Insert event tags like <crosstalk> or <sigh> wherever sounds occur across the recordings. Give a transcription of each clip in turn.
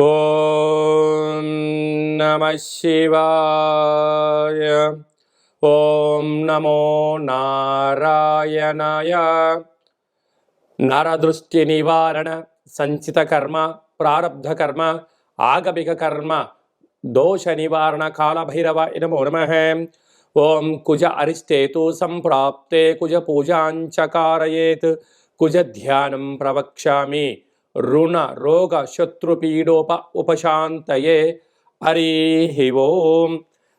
ॐ नमः शिवाय। ॐ नमो नारायणाय। नरदृष्टिनिवारण सञ्चितकर्म प्रारब्धकर्म आगमिककर्म दोषनिवारणकालभैरव नमो नमः। ॐ कुज अरिष्टेतु सम्प्राप्ते कुजपूजाञ्च कारयेत् कुजध्यानं प्रवक्ष्यामि। రుణ రోగ శత్రుపీడోప ఉపశాంతయే. హరి ఓం.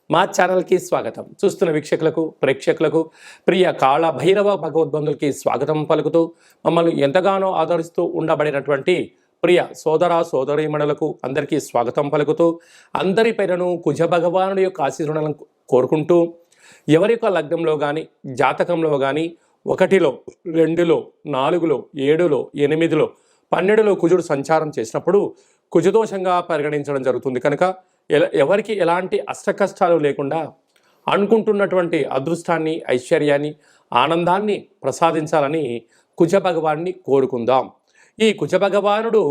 మా ఛానల్కి స్వాగతం. చూస్తున్న వీక్షకులకు ప్రేక్షకులకు ప్రియ కాళ భైరవ భగవద్బంధులకి స్వాగతం పలుకుతూ మమ్మల్ని ఎంతగానో ఆదరిస్తూ ఉండబడినటువంటి ప్రియ సోదర సోదరీమణులకు అందరికీ స్వాగతం పలుకుతూ అందరి పేరును కుజ భగవానుడి యొక్క ఆశీర్వణలను కోరుకుంటూ ఎవరి యొక్క లగ్నంలో కానీ జాతకంలో కానీ ఒకటిలో రెండులో నాలుగులో ఏడులో ఎనిమిదిలో పన్నెండులో కుజుడు సంచారం చేసినప్పుడు కుజదోషంగా పరిగణించడం జరుగుతుంది. కనుక ఎవరికి ఎలాంటి అష్టకష్టాలు లేకుండా అనుకుంటున్నటువంటి అదృష్టాన్ని ఐశ్వర్యాన్ని ఆనందాన్ని ప్రసాదించాలని కుజ భగవాన్ని కోరుకుందాం. ఈ కుజ భగవానుడు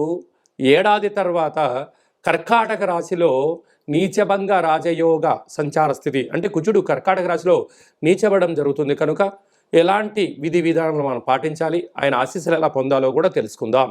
ఏడాది తర్వాత కర్కాటక రాశిలో నీచభంగ రాజయోగ సంచార స్థితి అంటే కుజుడు కర్కాటక రాశిలో నీచబడడం జరుగుతుంది. కనుక ఎలాంటి విధి విధానాలు మనం పాటించాలి ఆయన ఆశీస్సులు ఎలా పొందాలో కూడా తెలుసుకుందాం.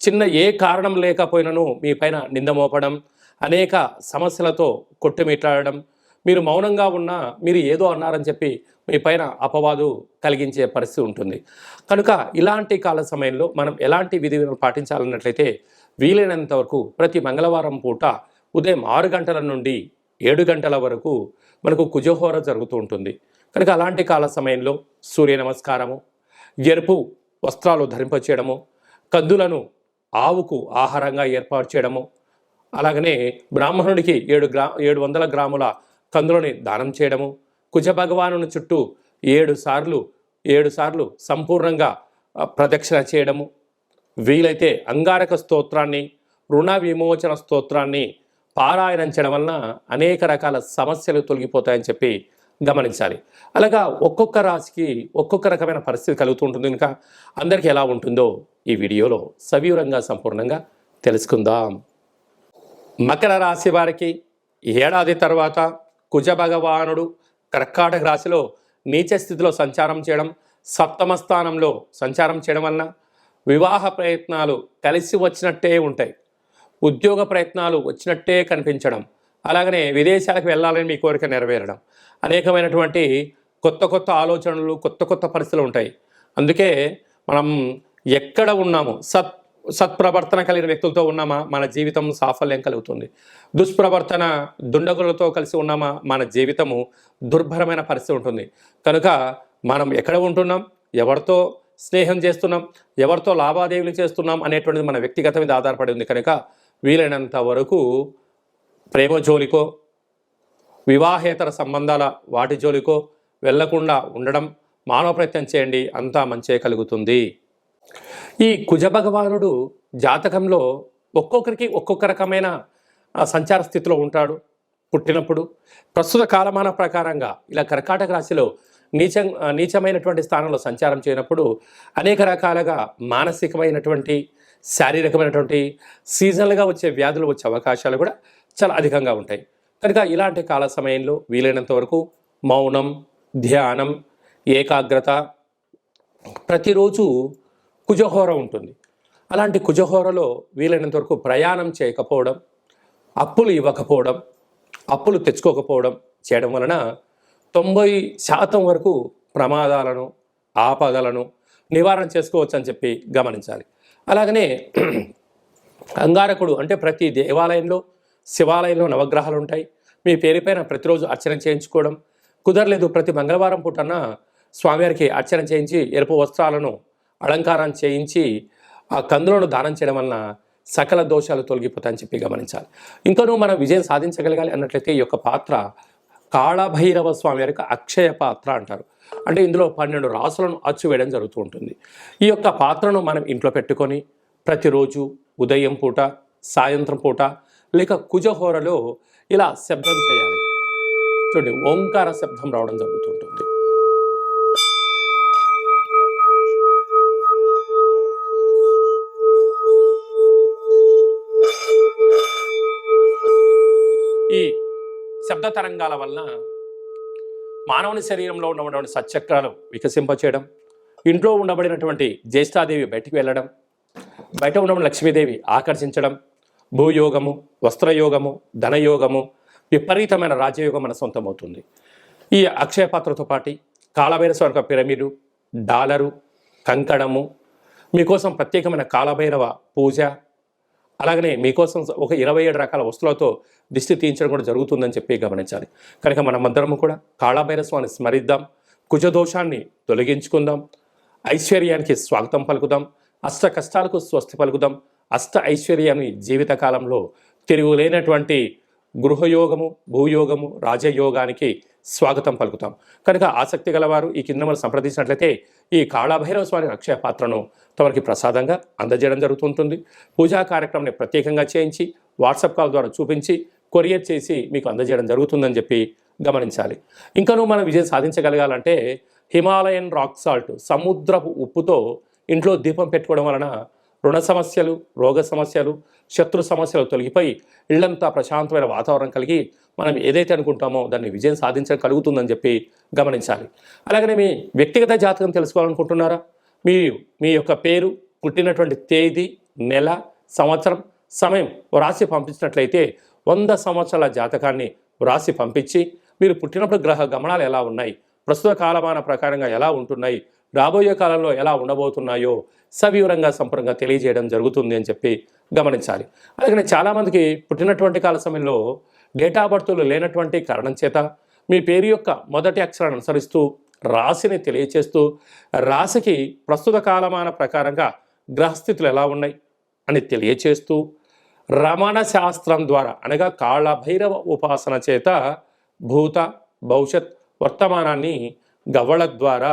చిన్న ఏ కారణం లేకపోయినను మీ పైన నింద మోపడం అనేక సమస్యలతో కొట్టుమిట్లాడడం మీరు మౌనంగా ఉన్నా మీరు ఏదో అన్నారని చెప్పి మీ పైన అపవాదు కలిగించే పరిస్థితి ఉంటుంది. కనుక ఇలాంటి కాల సమయంలో మనం ఎలాంటి విధి పాటించాలన్నట్లయితే వీలైనంత వరకు ప్రతి మంగళవారం పూట ఉదయం ఆరు గంటల నుండి ఏడు గంటల వరకు మనకు కుజహోర జరుగుతూ ఉంటుంది. కనుక అలాంటి కాల సమయంలో సూర్య నమస్కారము ఎరుపు వస్త్రాలు ధరింపచేయడము కందులను ఆవుకు ఆహారంగా ఏర్పాటు చేయడము. అలాగనే బ్రాహ్మణుడికి ఏడు గ్రా ఏడు వందల గ్రాముల కందులని దానం చేయడము. కుజ భగవానుని చుట్టూ ఏడు సార్లు ఏడు సార్లు సంపూర్ణంగా ప్రదక్షిణ చేయడము. వీలైతే అంగారక స్తోత్రాన్ని రుణ విమోచన స్తోత్రాన్ని పారాయణం చేయడం వలన అనేక రకాల సమస్యలు తొలగిపోతాయని చెప్పి గమనించాలి. అలాగా ఒక్కొక్క రాశికి ఒక్కొక్క రకమైన పరిస్థితి కలుగుతూ ఉంటుంది కనుక అందరికీ ఎలా ఉంటుందో ఈ వీడియోలో సవివరంగా సంపూర్ణంగా తెలుసుకుందాం. మకర రాశి వారికి ఏడాది తర్వాత కుజ భగవానుడు కర్కాటక రాశిలో నీచ స్థితిలో సంచారం చేయడం సప్తమ స్థానంలో సంచారం చేయడం వలన వివాహ ప్రయత్నాలు కలిసి వచ్చినట్టే ఉంటాయి. ఉద్యోగ ప్రయత్నాలు వచ్చినట్టే కనిపించడం అలాగనే విదేశాలకు వెళ్ళాలని మీ కోరిక నెరవేరడం. అనేకమైనటువంటి కొత్త కొత్త ఆలోచనలు కొత్త కొత్త పరిస్థితులు ఉంటాయి. అందుకే మనం ఎక్కడ ఉన్నామో? సత్ సత్ప్రవర్తన కలిగిన వ్యక్తులతో ఉన్నామా? మన జీవితం సాఫల్యం కలుగుతుంది. దుష్ప్రవర్తన దుండగులతో కలిసి ఉన్నామా? మన జీవితము దుర్భరమైన పరిస్థితి ఉంటుంది. కనుక మనం ఎక్కడ ఉంటున్నాం? ఎవరితో స్నేహం చేస్తున్నాం? ఎవరితో లావాదేవీలు చేస్తున్నాం? అనేటువంటిది మన వ్యక్తిగత మీద ఆధారపడి ఉంది. కనుక వీలైనంత వరకు ప్రేమ జోలికో వివాహేతర సంబంధాల వాటి జోలికో వెళ్ళకుండా ఉండడం మానవ ప్రయత్నం చేయండి అంతా మంచే కలుగుతుంది. ఈ కుజ భగవానుడు జాతకంలో ఒక్కొక్కరికి ఒక్కొక్క రకమైన సంచార స్థితిలో ఉంటాడు. పుట్టినప్పుడు ప్రస్తుత కాలమాన ప్రకారంగా ఇలా కర్కాటక రాశిలో నీచ నీచమైనటువంటి స్థానంలో సంచారం చేయనప్పుడు అనేక రకాలుగా మానసికమైనటువంటి శారీరకమైనటువంటి సీజనల్గా వచ్చే వ్యాధులు వచ్చే అవకాశాలు కూడా చాలా అధికంగా ఉంటాయి. కనుక ఇలాంటి కాల సమయంలో వీలైనంత వరకు మౌనం ధ్యానం ఏకాగ్రత ప్రతిరోజు కుజహోర ఉంటుంది. అలాంటి కుజహోరలో వీలైనంత వరకు ప్రయాణం చేయకపోవడం అప్పులు ఇవ్వకపోవడం అప్పులు తెచ్చుకోకపోవడం చేయడం వలన తొంభై శాతం వరకు ప్రమాదాలను ఆపదలను నివారణ చేసుకోవచ్చు అని చెప్పి గమనించాలి. అలాగనే <clears throat> అంగారకుడు అంటే ప్రతి దేవాలయంలో శివాలయంలో నవగ్రహాలు ఉంటాయి మీ పేరుపైన ప్రతిరోజు అర్చన చేయించుకోవడం. కుదరలేదు ప్రతి మంగళవారం పూటన స్వామివారికి అర్చన చేయించి ఎరుపు వస్త్రాలను అలంకారం చేయించి ఆ కందులను దానం చేయడం వలన సకల దోషాలు తొలగిపోతాయని చెప్పి గమనించాలి. ఇంకనూ మనం విజయం సాధించగలగాలి అన్నట్లయితే ఈ యొక్క పాత్ర కాళభైరవ స్వామి వారికి అక్షయ పాత్ర అంటారు. అంటే ఇందులో పన్నెండు రాసులను అచ్చువేయడం జరుగుతూ ఉంటుంది. ఈ యొక్క పాత్రను మనం ఇంట్లో పెట్టుకొని ప్రతిరోజు ఉదయం పూట సాయంత్రం పూట లేక కుజహోరలో ఇలా శబ్దం చేయాలి. చూడండి ఓంకార శబ్దం రావడం జరుగుతుంటుంది. ఈ శబ్ద తరంగాల వలన మానవుని శరీరంలో ఉన్నటువంటి సచక్రాలు వికసింపచేయడం ఇంట్లో ఉండబడినటువంటి జ్యేష్ఠాదేవి బయటికి వెళ్ళడం బయట ఉన్న లక్ష్మీదేవి ఆకర్షించడం భూయోగము వస్త్రయోగము ధనయోగము విపరీతమైన రాజయోగం మన సొంతమవుతుంది. ఈ అక్షయ పాత్రతో పాటు కాళభైరవ యొక్క పిరమిడు డాలరు కంకణము మీకోసం ప్రత్యేకమైన కాళభైరవ పూజ అలాగనే మీకోసం ఒక ఇరవై ఏడు రకాల వస్తువులతో దిష్టి తీయించడం కూడా జరుగుతుందని చెప్పి గమనించాలి. కనుక మనమందరము కూడా కాళభైరవ స్వామిని స్మరిద్దాం కుజదోషాన్ని తొలగించుకుందాం ఐశ్వర్యానికి స్వాగతం పలుకుదాం అష్ట కష్టాలకు స్వస్తి పలుకుదాం అష్ట ఐశ్వర్యాన్ని జీవితకాలంలో తిరుగులేనటువంటి గృహయోగము భూయోగము రాజయోగానికి స్వాగతం పలుకుతాం. కనుక ఆసక్తి గలవారు ఈ కింద మనం సంప్రదించినట్లయితే ఈ కాళభైరవ స్వామి అక్షయ పాత్రను తమకి ప్రసాదంగా అందజేయడం జరుగుతుంటుంది. పూజా కార్యక్రమాన్ని ప్రత్యేకంగా చేయించి వాట్సాప్ కాల్ ద్వారా చూపించి కొరియర్ చేసి మీకు అందజేయడం జరుగుతుందని చెప్పి గమనించాలి. ఇంకనూ మనం విజయం సాధించగలగాలంటే హిమాలయన్ రాక్ సాల్ట్ సముద్రపు ఉప్పుతో ఇంట్లో దీపం పెట్టుకోవడం వలన రుణ సమస్యలు రోగ సమస్యలు శత్రు సమస్యలు తొలగిపోయి ఇళ్ళంతా ప్రశాంతమైన వాతావరణం కలిగి మనం ఏదైతే అనుకుంటామో దాన్ని విజయం సాధించడం కలుగుతుందని చెప్పి గమనించాలి. అలాగనే మీ వ్యక్తిగత జాతకం తెలుసుకోవాలనుకుంటున్నారా? మీ మీ యొక్క పేరు పుట్టినటువంటి తేదీ నెల సంవత్సరం సమయం వ్రాసి పంపించినట్లయితే వంద సంవత్సరాల జాతకాన్ని వ్రాసి పంపించి మీరు పుట్టినప్పుడు గ్రహ గమనాలు ఎలా ఉన్నాయి? ప్రస్తుత కాలమాన ప్రకారంగా ఎలా ఉంటున్నాయి? రాబోయే కాలంలో ఎలా ఉండబోతున్నాయో సవివరంగా సంపూర్ణంగా తెలియజేయడం జరుగుతుంది అని చెప్పి గమనించాలి. అలాగే చాలామందికి పుట్టినటువంటి కాల సమయంలో డేటా బర్త్లు లేనటువంటి కారణం చేత మీ పేరు యొక్క మొదటి అక్షరాన్ని అనుసరిస్తూ రాశిని తెలియచేస్తూ రాశికి ప్రస్తుత కాలమాన ప్రకారంగా గ్రహస్థితులు ఎలా ఉన్నాయి అని తెలియచేస్తూ రమణ శాస్త్రం ద్వారా అనగా కాళభైరవ ఉపాసన చేత భూత భవిష్యత్ వర్తమానాన్ని గవ్వల ద్వారా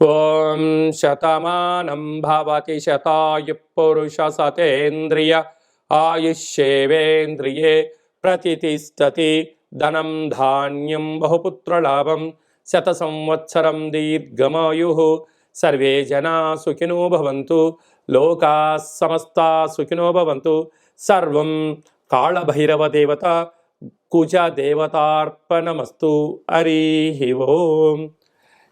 ఓం శతమానం భవతి శతాయు పురుష సతేంద్రియ ఆయుష్యేవేంద్రియే ప్రతిష్టతి ధనం ధాన్యం బహుపుత్రలాభం శత సంవత్సరం దీర్ఘమాయు సర్వే జనా సుఖినో భవంతు లోకా సమస్తా సుఖినో భవంతు సర్వం కాళభైరవ దేవత కుజ దేవతార్పణమస్తు హరి ఓం